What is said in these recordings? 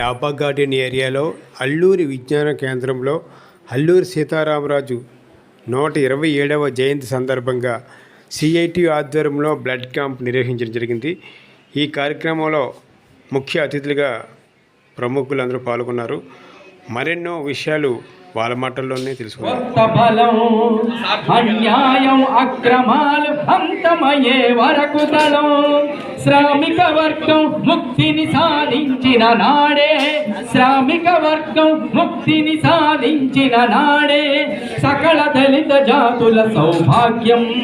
డాబా గార్డెన్ ఏరియాలో అల్లూరి విజ్ఞాన కేంద్రంలో అల్లూరి సీతారామరాజు నూట ఇరవై ఏడవ జయంతి సందర్భంగా సిఐటి ఆధ్వర్యంలో బ్లడ్ క్యాంప్ నిర్వహించడం జరిగింది. ఈ కార్యక్రమంలో ముఖ్య అతిథులుగా ప్రముఖులందరూ పాల్గొన్నారు. మరెన్నో విషయాలు వాళ్ళ మాటల్లోనే తెలుసుకున్నారు శ్రామిక వర్గం ముక్తిని సాధించిన నాడే. శ్రామిక వర్గం ముక్తిని సాధించిన నాడే. సకల దళిత జాతుల సౌభాగ్యం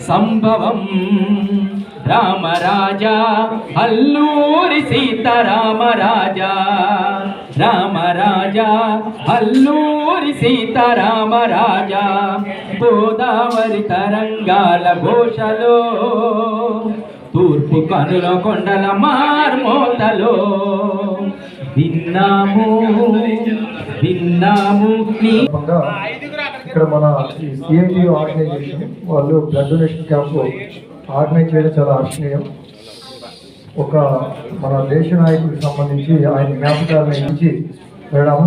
సంభవం. రామరాజా అల్లూరి సీతారామరాజా. రామరాజా అల్లూరి సీతారామరాజా. గోదావరి తరంగాల ఘోషలో తూర్పు కనుల కొండల మార్మోతలో విన్నాము విన్నాము ఇక్కడ మన సిఎంజీ సిఐటి ఆర్గనైజేషన్ వాళ్ళు బ్లడ్ డొనేషన్ క్యాంప్ ఆర్గనైజ్ చేయడం చాలా ఆశ్చర్యం. ఒక మన దేశ నాయకుడికి సంబంధించి ఆయన జ్ఞాపకాలను ఇచ్చి వెళ్ళడం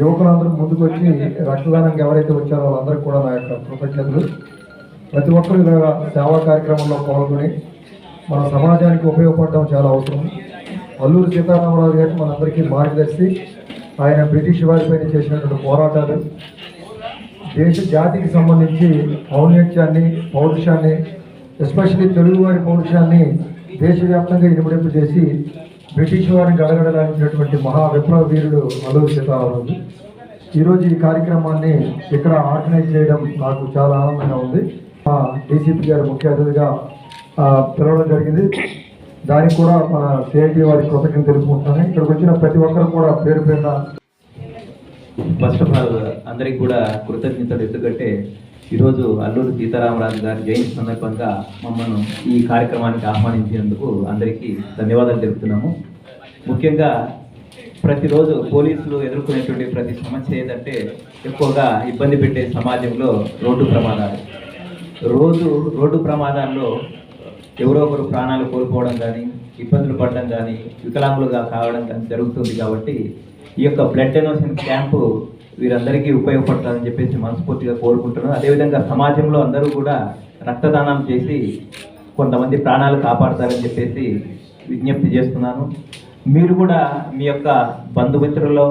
యువకులందరూ ముందుకు వచ్చి రక్తదానానికి ఎవరైతే వచ్చారో వాళ్ళందరికీ కూడా నా యొక్క కృతజ్ఞతలు. ప్రతి ఒక్కరు ఇలా సేవా కార్యక్రమంలో పాల్గొని మన సమాజానికి ఉపయోగపడడం చాలా అవసరం. అల్లూరు సీతారామరాజు గారు మనందరికీ మార్గదర్శి. ఆయన బ్రిటిష్ వారిపైన చేసినటువంటి పోరాటాలు. దేశ జాతికి సంబంధించి ఔన్నత్యాన్ని పౌరుషాన్ని ఎస్పెషల్లీ తెలుగు వారి పౌరుషాన్ని దేశవ్యాప్తంగా ఇనుమడింపు చేసి బ్రిటిష్ వారిని గడగడలాంటినటువంటి మహా విప్లవ వీరుడు అల్లూరు సీతారామరాజు. ఈరోజు ఈ కార్యక్రమాన్ని ఇక్కడ ఆర్గనైజ్ చేయడం నాకు చాలా ఆనందంగా ఉంది. డీసీపీ గారు ముఖ్య అతిథిగా పిలవడం జరిగింది. దానికి కూడా మన సిఐటి వారి కృతజ్ఞత తెలుసుకుంటున్నాను ఇక్కడికి వచ్చిన ప్రతి ఒక్కరు కూడా పేరు పేరున ఫస్ట్ ఆఫ్ ఆల్ అందరికి కూడా కృతజ్ఞతలు ఎందుకంటే ఈరోజు అల్లూరు సీతారామరాజు గారి జయంతి సందర్భంగా మమ్మల్ని ఈ కార్యక్రమానికి ఆహ్వానించినందుకు అందరికీ ధన్యవాదాలు తెలుపుతున్నాము. ముఖ్యంగా ప్రతిరోజు పోలీసులు ఎదుర్కొనేటువంటి ప్రతి సమస్య ఏంటంటే ఎక్కువగా ఇబ్బంది పెట్టే సమాజంలో రోడ్డు ప్రమాదాలు. రోజు రోడ్డు ప్రమాదాల్లో ఎవరో ఒకరు ప్రాణాలు కోల్పోవడం కానీ ఇబ్బందులు పడడం కానీ వికలాంగులుగా కావడం కానీ జరుగుతుంది కాబట్టి ఈ యొక్క బ్లడ్ డొనేషన్ క్యాంపు వీరందరికీ ఉపయోగపడతారని చెప్పేసి మనస్ఫూర్తిగా కోరుకుంటున్నాను. అదేవిధంగా సమాజంలో అందరూ కూడా రక్తదానం చేసి కొంతమంది ప్రాణాలు కాపాడతారని చెప్పేసి విజ్ఞప్తి చేస్తున్నాను. మీరు కూడా మీ యొక్క బంధుమిత్రుల్లో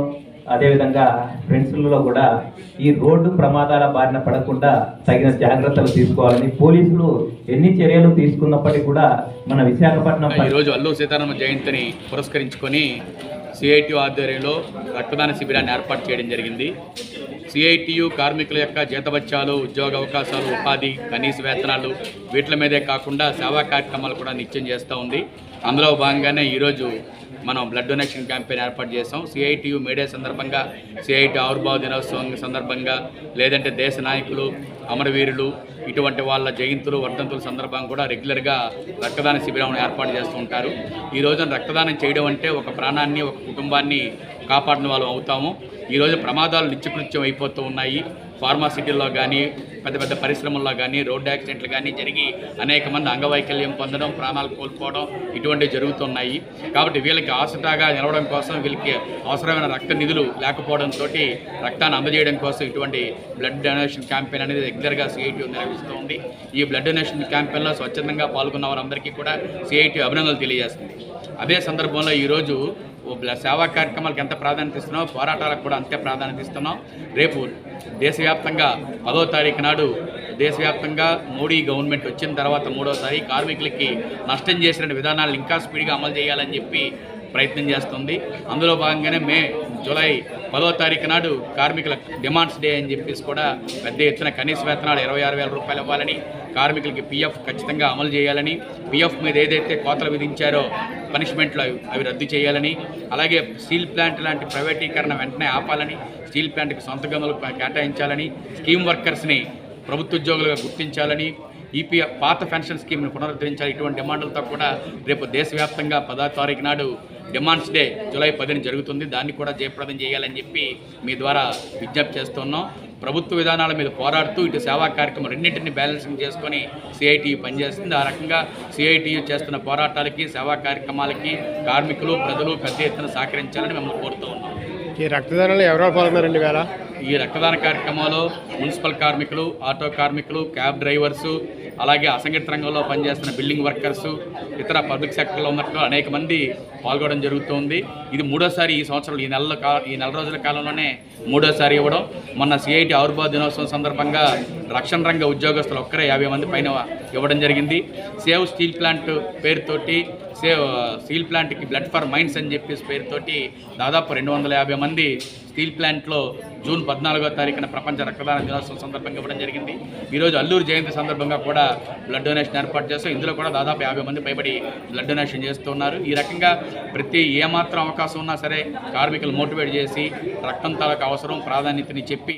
అదేవిధంగా ఫ్రెండ్స్లలో కూడా ఈ రోడ్డు ప్రమాదాల బారిన పడకుండా తగిన జాగ్రత్తలు తీసుకోవాలని పోలీసులు ఎన్ని చర్యలు తీసుకున్నప్పటికీ కూడా మన విశాఖపట్నం ఈరోజు అల్లు సీతారామ జయంతిని పురస్కరించుకొని సిఐటియు ఆధ్వర్యంలో రక్తదాన శిబిరాన్ని ఏర్పాటు చేయడం జరిగింది. సిఐటియు కార్మికుల యొక్క జీతభత్యాలు ఉద్యోగ అవకాశాలు ఉపాధి కనీస వేతనాలు వీటి మీదే కాకుండా సేవా కార్యక్రమాలు కూడా నిత్యం చేస్తూ ఉంది. అందులో భాగంగానే ఈరోజు మనం బ్లడ్ డొనేషన్ క్యాంపెయిన్ ఏర్పాటు చేసాం సిఐటియు మేడే సందర్భంగా సిఐటి ఆవిర్భావ దినోత్సవం సందర్భంగా లేదంటే దేశ నాయకులు అమరవీరులు ఇటువంటి వాళ్ళ జయంతులు వర్ధంతుల సందర్భంగా కూడా రెగ్యులర్గా రక్తదాన శిబిరం ఏర్పాటు చేస్తూ ఉంటారు. ఈ రోజున రక్తదానం చేయడం అంటే ఒక ప్రాణాన్ని ఒక కుటుంబాన్ని కాపాడిన వాళ్ళు అవుతాము. ఈ రోజు ప్రమాదాలు నిత్యకృత్యం అయిపోతూ ఉన్నాయి. ఫార్మాసిటీల్లో కానీ పెద్ద పెద్ద పరిశ్రమల్లో కానీ రోడ్డు యాక్సిడెంట్లు కానీ జరిగి అనేక మంది అంగవైకల్యం పొందడం ప్రాణాలు కోల్పోవడం ఇటువంటివి జరుగుతున్నాయి. కాబట్టి వీళ్ళకి ఆసటాగా నిలవడం కోసం వీళ్ళకి అవసరమైన రక్త నిధులు లేకపోవడంతో రక్తాన్ని అందజేయడం కోసం ఇటువంటి బ్లడ్ డొనేషన్ క్యాంపెయిన్ అనేది రెగ్యులర్గా సిఐటి నిర్వహిస్తూ ఉంది ఈ బ్లడ్ డొనేషన్ క్యాంపెయిన్లో స్వచ్ఛందంగా పాల్గొన్న వారందరికీ కూడా సిఐటి అభినందనలు తెలియజేస్తుంది. అదే సందర్భంలో ఈరోజు సేవా కార్యక్రమాలకు ఎంత ప్రాధాన్యత ఇస్తున్నామో పోరాటాలకు కూడా అంతే ప్రాధాన్యత ఇస్తున్నాం. రేపు దేశవ్యాప్తంగా పదో తారీఖు నాడు దేశవ్యాప్తంగా మోడీ గవర్నమెంట్ వచ్చిన తర్వాత మూడోసారి కార్మికులకి నష్టం చేసిన విధానాలను ఇంకా స్పీడ్గా అమలు చేయాలని చెప్పి ప్రయత్నం చేస్తుంది. అందులో భాగంగానే మే జూలై పదో తారీఖు నాడు కార్మికుల డిమాండ్స్ డే అని చెప్పేసి కూడా పెద్ద ఎత్తున కనీస వేతనాలు ఇరవై ఆరు వేల రూపాయలు ఇవ్వాలని కార్మికులకి పీఎఫ్ ఖచ్చితంగా అమలు చేయాలని పీఎఫ్ మీద ఏదైతే కోతలు విధించారో పనిష్మెంట్లు అవి అవి రద్దు చేయాలని అలాగే స్టీల్ ప్లాంట్ లాంటి ప్రైవేటీకరణ వెంటనే ఆపాలని స్టీల్ ప్లాంట్కి సొంత గనులు కేటాయించాలని స్కీమ్ వర్కర్స్ని ప్రభుత్వ ఉద్యోగులుగా గుర్తించాలని ఈపీఎఫ్ పాత పెన్షన్ స్కీమ్ను పునరుద్ధరించాలి ఇటువంటి డిమాండ్లతో కూడా రేపు దేశవ్యాప్తంగా పదో తారీఖు నాడు డిమాండ్స్ డే జూలై పదిన జరుగుతుంది. దాన్ని కూడా జయప్రదం చేయాలని చెప్పి మీ ద్వారా విజ్ఞప్తి చేస్తున్నాం. ప్రభుత్వ విధానాల మీద పోరాడుతూ ఇటు సేవా కార్యక్రమం రెండింటిని బ్యాలెన్సింగ్ చేసుకొని సిఐటియు పనిచేస్తుంది. ఆ రకంగా సిఐటియు చేస్తున్న పోరాటాలకి సేవా కార్యక్రమాలకి కార్మికులు ప్రజలు పెద్ద ఎత్తున సహకరించాలని మిమ్మల్ని కోరుతూ ఉన్నాం. ఈ రక్తదానంలో ఎవరెవరు పాల్గొన్నారండి వేళ ఈ రక్తదాన కార్యక్రమంలో మున్సిపల్ కార్మికులు ఆటో కార్మికులు క్యాబ్ డ్రైవర్సు అలాగే అసంఘటిత రంగంలో పనిచేస్తున్న బిల్డింగ్ వర్కర్సు ఇతర పబ్లిక్ సెక్టర్లో ఉన్నట్టు అనేక మంది పాల్గొనడం జరుగుతుంది. ఇది మూడోసారి ఈ సంవత్సరం ఈ నెలలో ఈ నెల రోజుల కాలంలోనే మూడోసారి ఇవ్వడం. మొన్న సిఐటి ఆవిర్భావ దినోత్సవం సందర్భంగా రక్షణ రంగ ఉద్యోగస్తులు ఒక్కరే యాభై మంది పైన ఇవ్వడం జరిగింది. సేవ్ స్టీల్ ప్లాంట్ పేరుతోటి సేవ్ స్టీల్ ప్లాంట్కి బ్లడ్ ఫర్ మైండ్స్ అని చెప్పేసి పేరుతోటి దాదాపు రెండు వందల యాభై మంది స్టీల్ ప్లాంట్లో జూన్ పద్నాలుగో తారీఖున ప్రపంచ రక్తదాన దినోత్సవం సందర్భంగా ఇవ్వడం జరిగింది. ఈరోజు అల్లూరు జయంతి సందర్భంగా కూడా బ్లడ్ డొనేషన్ ఏర్పాటు చేస్తూ ఇందులో కూడా దాదాపు యాభై మంది పైబడి బ్లడ్ డొనేషన్ చేస్తున్నారు ఈ రకంగా ప్రతి ఏమాత్రం అవకాశం ఉన్నా సరే కార్మికులు మోటివేట్ చేసి రక్తం తాలూకు అవసరం ప్రాధాన్యతని చెప్పి